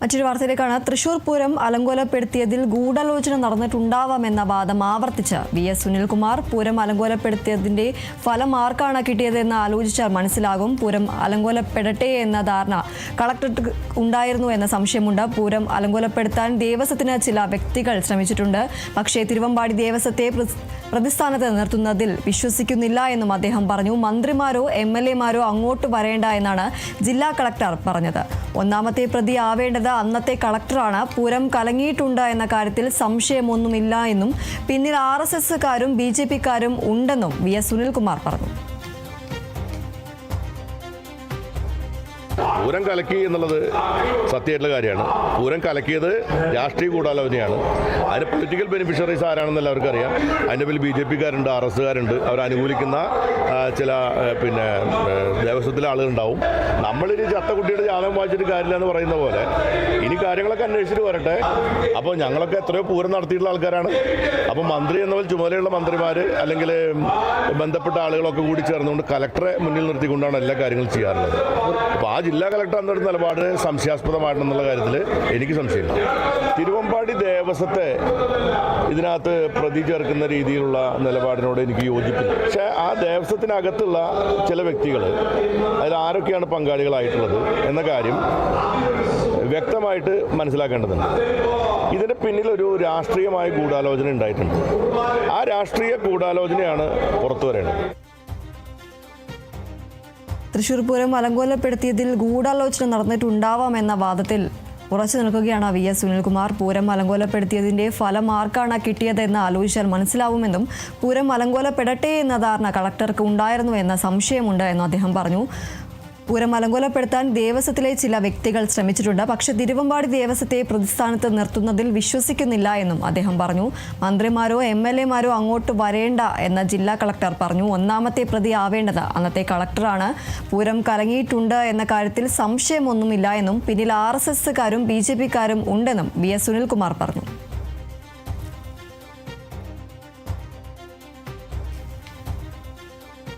മറ്റൊരു വാർത്തയിലേക്കാണ്. തൃശൂർ പൂരം അലങ്കോലപ്പെടുത്തിയതിൽ ഗൂഢാലോചന നടന്നിട്ടുണ്ടാവാമെന്ന വാദം ആവർത്തിച്ച് വി എസ് സുനിൽകുമാർ പൂരം അലങ്കോലപ്പെടുത്തിയതിന്റെ ഫലം ആർക്കാണ് കിട്ടിയതെന്ന് ആലോചിച്ചാൽ മനസ്സിലാകും. പൂരം അലങ്കോലപ്പെടട്ടെ എന്ന ധാരണ കളക്ടർക്ക് ഉണ്ടായിരുന്നു എന്ന സംശയമുണ്ട്. പൂരം അലങ്കോലപ്പെടുത്താൻ ദേവസ്വത്തിന് ചില വ്യക്തികൾ ശ്രമിച്ചിട്ടുണ്ട്. പക്ഷേ തിരുവമ്പാടി ദേവസ്വത്തെ പ്രതിസ്ഥാനത്ത് നിർത്തുന്നതിൽ വിശ്വസിക്കുന്നില്ല എന്നും അദ്ദേഹം പറഞ്ഞു. മന്ത്രിമാരോ എം എൽ എമാരോ അങ്ങോട്ട് വരേണ്ട എന്നാണ് ജില്ലാ കളക്ടർ പറഞ്ഞത്. ഒന്നാമത്തെ പ്രതി ആവേണ്ടത് അന്നത്തെ കളക്ടറാണ്. പൂരം കലങ്ങിയിട്ടുണ്ട് എന്ന കാര്യത്തിൽ സംശയമൊന്നുമില്ല എന്നും പിന്നിൽ ആർ എസ് എസുകാരും ബി ജെ പിക്കാരും ഉണ്ടെന്നും വി എസ് സുനിൽകുമാർ പറഞ്ഞു. പൂരം കലക്കി എന്നുള്ളത് സത്യമായിട്ടുള്ള കാര്യമാണ്. പൂരം കലക്കിയത് രാഷ്ട്രീയ ഗൂഢാലോചനയാണ്. അതിന് പൊളിറ്റിക്കൽ ബെനിഫിഷ്യറീസ് ആരാണെന്ന് എല്ലാവർക്കും അറിയാം. അതിന്റെ പേരിൽ ബി ജെ പിക്കാരുണ്ട് ആർ എസ്സുകാരുണ്ട് അവർ അനുകൂലിക്കുന്ന ചില പിന്നെ ദേവസ്വത്തിലെ ആളുകളുണ്ടാവും. നമ്മളിനി ചത്ത കുട്ടിയുടെ ജാതകം വായിച്ചിട്ട് കാര്യമില്ല എന്ന് പറയുന്ന പോലെ ഇനി കാര്യങ്ങളൊക്കെ അന്വേഷിച്ചിട്ട് വരട്ടെ. അപ്പോൾ ഞങ്ങളൊക്കെ എത്രയോ പൂരം നടത്തിയിട്ടുള്ള ആൾക്കാരാണ്. അപ്പോൾ മന്ത്രി എന്ന പോലെ ചുമതലയുള്ള മന്ത്രിമാർ അല്ലെങ്കിൽ ബന്ധപ്പെട്ട ആളുകളൊക്കെ കൂടി ചേർന്നുകൊണ്ട് കലക്ടറെ മുന്നിൽ നിർത്തിക്കൊണ്ടാണ് എല്ലാ കാര്യങ്ങളും ചെയ്യാറുള്ളത്. ജില്ലാ കളക്ടർ അന്നെടുത്ത നിലപാട് സംശയാസ്പദമായിട്ടുള്ള കാര്യത്തിൽ എനിക്ക് സംശയമില്ല. തിരുവമ്പാടി ദേവസ്വത്തെ ഇതിനകത്ത് പ്രതി ചേർക്കുന്ന രീതിയിലുള്ള നിലപാടിനോട് എനിക്ക് യോജിപ്പില്ല. പക്ഷേ ആ ദേവസ്വത്തിനകത്തുള്ള ചില വ്യക്തികൾ അതിൽ ആരൊക്കെയാണ് പങ്കാളികളായിട്ടുള്ളത് എന്ന കാര്യം വ്യക്തമായിട്ട് മനസ്സിലാക്കേണ്ടതുണ്ട്. ഇതിന് പിന്നിൽ ഒരു രാഷ്ട്രീയമായ ഗൂഢാലോചന ഉണ്ടായിട്ടുണ്ട്. ആ രാഷ്ട്രീയ ഗൂഢാലോചനയാണ് പുറത്തു വരേണ്ടത്. തൃശൂർ പൂരം അലങ്കോലപ്പെടുത്തിയതിൽ ഗൂഢാലോചന നടന്നിട്ടുണ്ടാവാമെന്ന വാദത്തിൽ ഉറച്ചു നിൽക്കുകയാണ് വി എസ് സുനിൽകുമാർ. പൂരം അലങ്കോലപ്പെടുത്തിയതിന്റെ ഫലം ആർക്കാണ് കിട്ടിയതെന്ന് ആലോചിച്ചാൽ മനസ്സിലാവുമെന്നും പൂരം അലങ്കോലപ്പെടട്ടെ എന്ന ധാരണ കളക്ടർക്ക് ഉണ്ടായിരുന്നു എന്ന സംശയമുണ്ട് എന്നും അദ്ദേഹം പറഞ്ഞു. പൂരം അലങ്കോലപ്പെടുത്താൻ ദേവസ്വത്തിലെ ചില വ്യക്തികൾ ശ്രമിച്ചിട്ടുണ്ട്. പക്ഷേ തിരുവമ്പാടി ദേവസ്വത്തെ പ്രതിസ്ഥാനത്ത് നിർത്തുന്നതിൽ വിശ്വസിക്കുന്നില്ല എന്നും അദ്ദേഹം പറഞ്ഞു. മന്ത്രിമാരോ എം എൽ എമാരോ അങ്ങോട്ട് വരേണ്ട എന്ന ജില്ലാ കളക്ടർ പറഞ്ഞു. ഒന്നാമത്തെ പ്രതി ആവേണ്ടത് അന്നത്തെ കളക്ടറാണ്. പൂരം കലങ്ങിയിട്ടുണ്ട് എന്ന കാര്യത്തിൽ സംശയമൊന്നുമില്ല എന്നും പിന്നിൽ ആർ എസ് എസുകാരും ബി ജെ പിക്കാരും ഉണ്ടെന്നും വി എസ് സുനിൽകുമാർ പറഞ്ഞു.